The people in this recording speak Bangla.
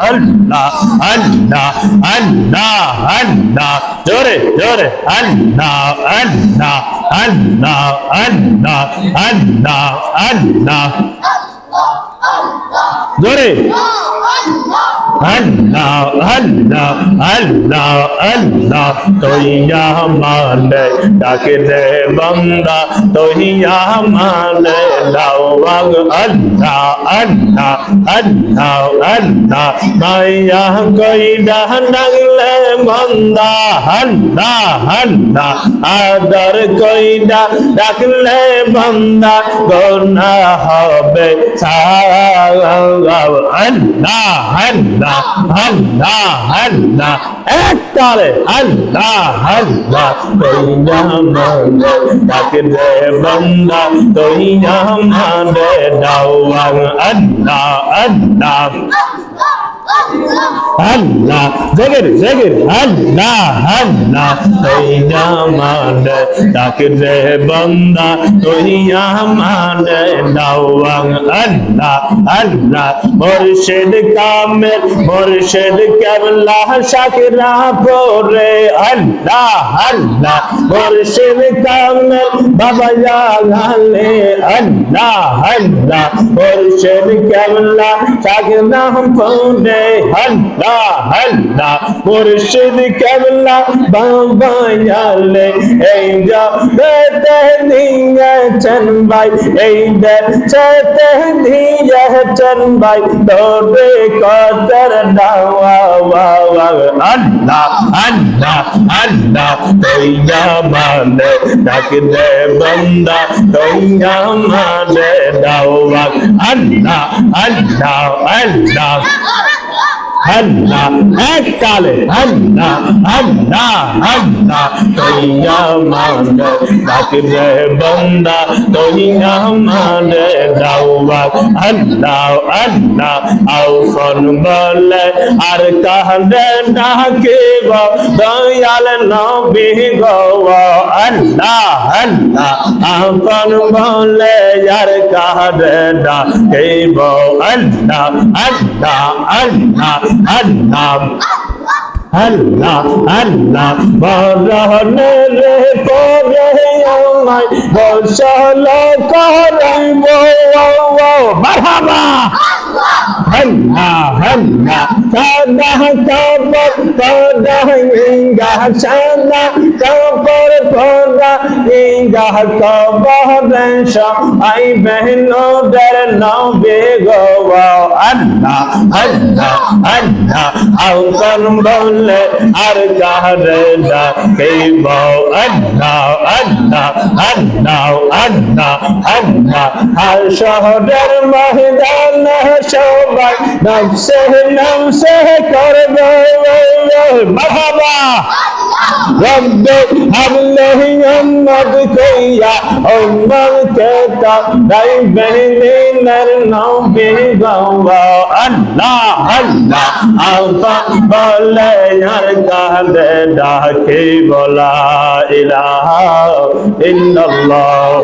আল্লাহ আল্লাহ আল্লাহ আল্লাহ জোরে জোরে আল্লাহ আল্লাহ আল্লাহ আল্লাহ আল্লাহ আল্লাহ জোরে আল্লাহ আল্লাহ আল্লাহ আল্লাহ তোইয়া মানে ডাকে দে বন্দা তোইয়া মানে লাওয়াগ আল্লাহ আল্লাহ আল্লাহ আল্লাহ মায়া কইডা ডাকলে বন্দা আল্লাহ আল্লাহ আদর কইডা ডাকলে বন্দা গোনা হবে সাগাও আল্লাহ আল্লাহ আল্লাহ আল্লাহ এক তালে আল্লাহ আল্লাহ মানে মানে দাওয়াং আল্লাহ আল্লাহ আল্লাহ জগর জগর আল্লাহ আল্লাহ তোইয়া মানে ডাকলে বন্দা তোইয়া মানে দাওয়াং আল্লাহ আল্লাহ মুর্শিদ কামেল, মুর্শিদ কেবলা শাকিরা পরে। আল্লাহ আল্লাহ মুর্শিদ কামেল, বাবা জাগালে আল্লাহ আল্লাহ মুর্শিদ কেবলা শাকিরা পরে। আল্লাহ আল্লাহ মুর্শিদ কেবলা বাবা জালে এই যা বেতে দিয়েছেন ভাই, এই দেশে দিয়েছেন ভাই। তোরে কদর দাওয়া আল্লাহ আল্লাহ আল্লাহ তৈয়া মানে ডাক দে বন্দা তৈয়া মানে দাওয়া। আল্লাহ আল্লাহ আল্লাহ আল্লাহ এক কালে আল্লাহ আল্লাহ আল্লাহ তৈয়া মানে দে বন্দা তৈয়া মানে দাওয়া, আল্লাহ আল্লাহ আউফন বলে আর কাহলে ডাকে দয়াল নবী গো, আল্লাহ আল্লাহ আপন বলে আর কাহলে ডাকে আল্লাহ আল্লাহ আল্লাহ আল্লাহ আল্লাহ আল্লাহ বরহনে রে করে আমায় বসল করাইব মারহাবা। আল্লাহ। আল্লাহ সাদা কাপড় পদা ইঙ্গা সাদা কাপড় পদা ইঙ্গা কবর আই বেহনোদের নবে গো আল্লাহ আল্লাহ আল্লাহ আউকন বলে আর কাহরে ডাকিব আল্লাহ আল্লাহ আল্লাহ আল্লাহ আল্লাহ আর শহরের ময়দান সবাই নফসে নফসে করবে মারহাবা رب هب له أمك كيا أمك تا داي بهنين النبي غوا الله الله আলফা বলে আর কাঁদে ডাকে বলা ইলাহা ইল্লাল্লাহ